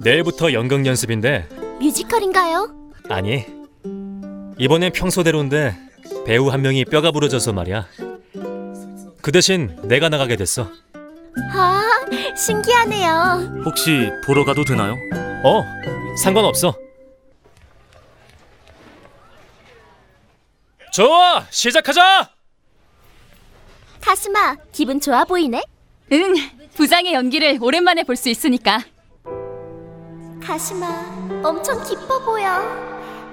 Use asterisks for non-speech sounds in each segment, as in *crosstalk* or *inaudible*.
내일부터 연극 연습인데 뮤지컬인가요? 아니 이번엔 평소대로인데 배우 한 명이 뼈가 부러져서 말이야. 그 대신 내가 나가게 됐어. 아, 신기하네요. 혹시 보러 가도 되나요? 어 상관없어. 좋아 시작하자. 카스마, 기분 좋아 보이네? 응, 부장의 연기를 오랜만에 볼 수 있으니까. 카스마, 엄청 기뻐 보여.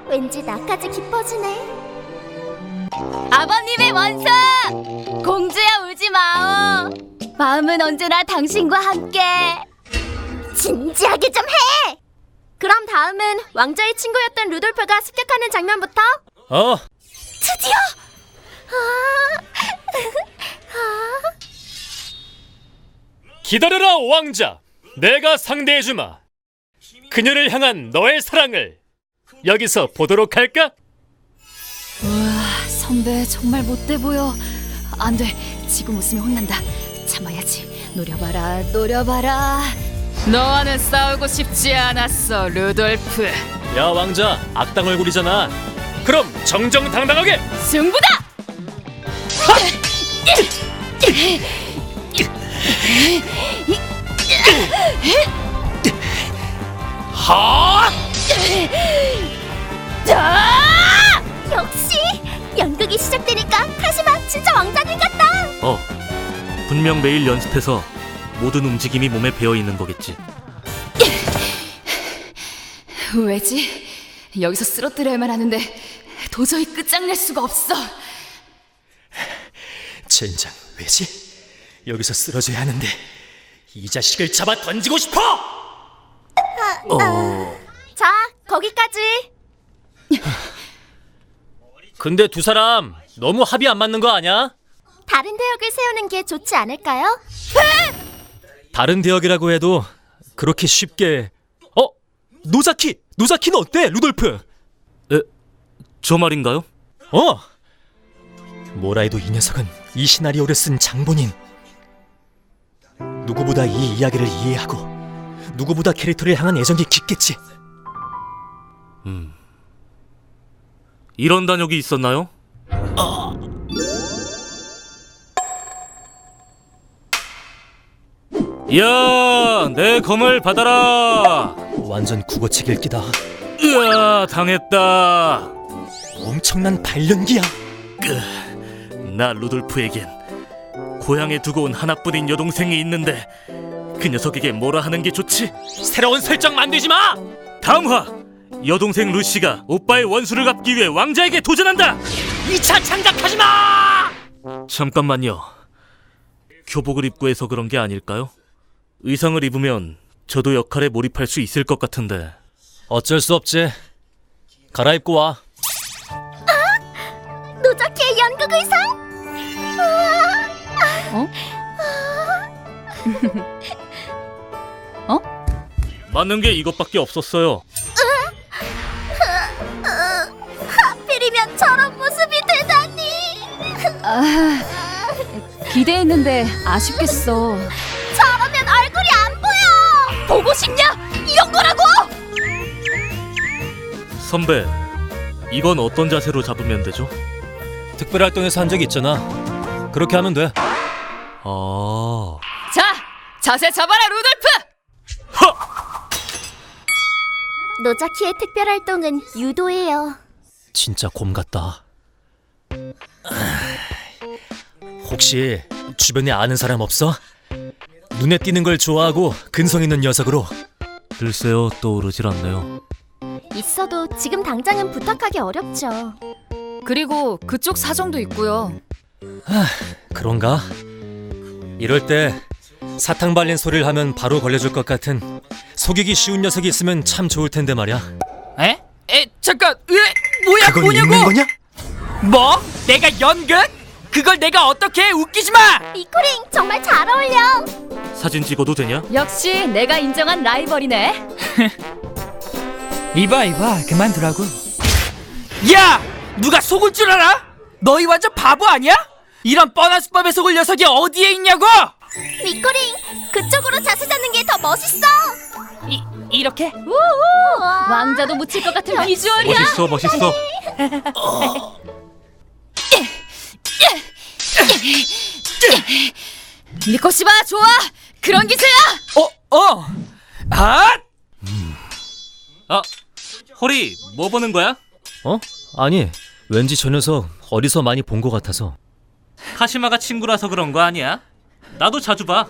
왠지 나까지 기뻐지네. 아버님의 원수! 공주야 울지 마오. 마음은 언제나 당신과 함께. 진지하게 좀 해! 그럼 다음은 왕자의 친구였던 루돌프가 습격하는 장면부터 어 드디어! 아, 아, 기다려라 왕자. 내가 상대해주마. 그녀를 향한 너의 사랑을 여기서 보도록 할까? 우와, 선배 정말 못돼 보여. 안 돼, 지금 웃으면 혼난다. 참아야지. 노려봐라, 노려봐라. 너와는 싸우고 싶지 않았어, 루돌프. 야 왕자 악당 얼굴이잖아. 그럼 정정당당하게 승부다! 하! 역시! 연극이 시작되니까 카스마 진짜 왕자님 같다! 어. 분명 매일 연습해서 모든 움직임이 몸에 배어 있는 거겠지. *laughs* 왜지? 여기서 쓰러뜨려야만 하는데 도저히 끝장낼 수가 없어. 젠장 왜지? 여기서 쓰러져야 하는데 이 자식을 잡아 던지고 싶어! 자, 거기까지! 근데 두 사람 너무 합이 안 맞는 거 아니야? 다른 대역을 세우는 게 좋지 않을까요? 다른 대역이라고 해도 그렇게 쉽게 어? 노자키! 노자키는 어때 루돌프? 에, 저 말인가요? 어! 뭐라 해도 이 녀석은 이 시나리오를 쓴 장본인 누구보다 이 이야기를 이해하고 누구보다 캐릭터를 향한 애정이 깊겠지 이런 단역이 있었나요? 야, 내 검을 받아라. 완전 국어책 읽기다 으아, 당했다. 엄청난 발연기야 나 루돌프에겐 고향에 두고 온 하나뿐인 여동생이 있는데 그 녀석에게 뭐라 하는 게 좋지? 새로운 설정 만들지 마! 다음 화 여동생 루시가 오빠의 원수를 갚기 위해 왕자에게 도전한다. 2차 창작하지 마! 잠깐만요. 교복을 입고 해서 그런 게 아닐까요? 의상을 입으면 저도 역할에 몰입할 수 있을 것 같은데. 어쩔 수 없지 갈아입고 와 노자키의 연극 의상? *laughs* 맞는 게 이것밖에 없었어요. 하필이면 저런 모습이 되다니! 아, 기대했는데 아쉽겠어. 저러면 얼굴이 안 보여! 보고 싶냐? 이런 거라고! 선배, 이건 어떤 자세로 잡으면 되죠? 특별 활동에서 한적 있잖아 그렇게 하면 돼 아, 자, 자세 잡아라, 루돌프! 노자키의 특별 활동은 유도예요. 진짜 곰 같다 혹시 주변에 아는 사람 없어? 눈에 띄는 걸 좋아하고 근성 있는 녀석으로 글쎄요, 떠오르질 않네요. 있어도 지금 당장은 부탁하기 어렵죠. 그리고 그쪽 사정도 있고요. 그런가? 이럴 때 사탕 발린 소리를 하면 바로 걸려줄 것 같은 속이기 쉬운 녀석이 있으면 참 좋을 텐데 말이야. 에? 에 잠깐 왜 뭐야 그건 뭐냐고 있는 거냐? 뭐? 내가 연극? 그걸 내가 어떻게 해 웃기지 마 미코링 정말 잘 어울려. 사진 찍어도 되냐? 역시 내가 인정한 라이벌이네. *laughs* 이봐 이봐 그만두라고 야 누가 속을 줄 알아? 너희 완전 바보 아니야? 이런 뻔한 수법에 속을 녀석이 어디에 있냐고 미코링 그쪽으로 자세 잡는 게 더 멋있어. 이, 이렇게 왕자도 묻힐 것 같은 비주얼이야. 멋있어, 멋있어. 미코시바 좋아. 그런 기세야. 어 어. 아! 아, 호리, 뭐 보는 거야? 어? 아니, 왠지 저 녀석 어디서 많이 본 것 같아서. 카시마가 친구라서 그런 거 아니야? 나도 자주 봐.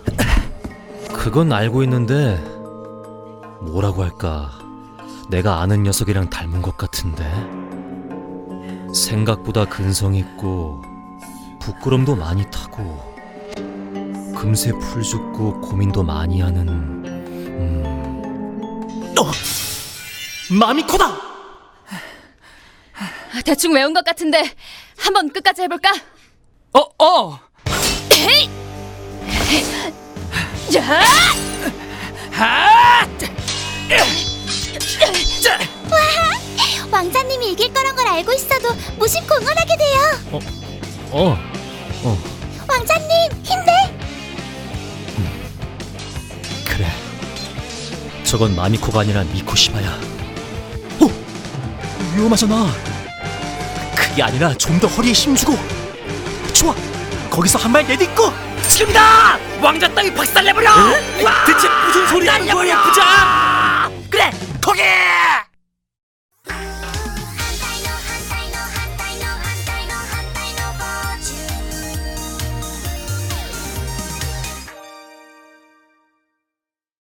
그건 알고 있는데 뭐라고 할까? 내가 아는 녀석이랑 닮은 것 같은데. 생각보다 근성 있고 부끄럼도 많이 타고 금세 풀 죽고 고민도 많이 하는 음, 마미코다. 대충 외운 것 같은데 한번 끝까지 해볼까? 어 어. 야! 아! 왕자님이 이길 거란 걸 알고 있어도 무심코 응원하게 돼요. 어, 어, 왕자님 힘내. 그래. 저건 마미코가 아니라 미코시바야. 어, 위험하잖아. 그게 아니라 좀 더 허리에 힘주고. 좋아. 거기서 한 발 내딛고 지금이다. 왕자 땅이 박살내버려. 대체 무슨 소리 하는 거야, 부자? 그래,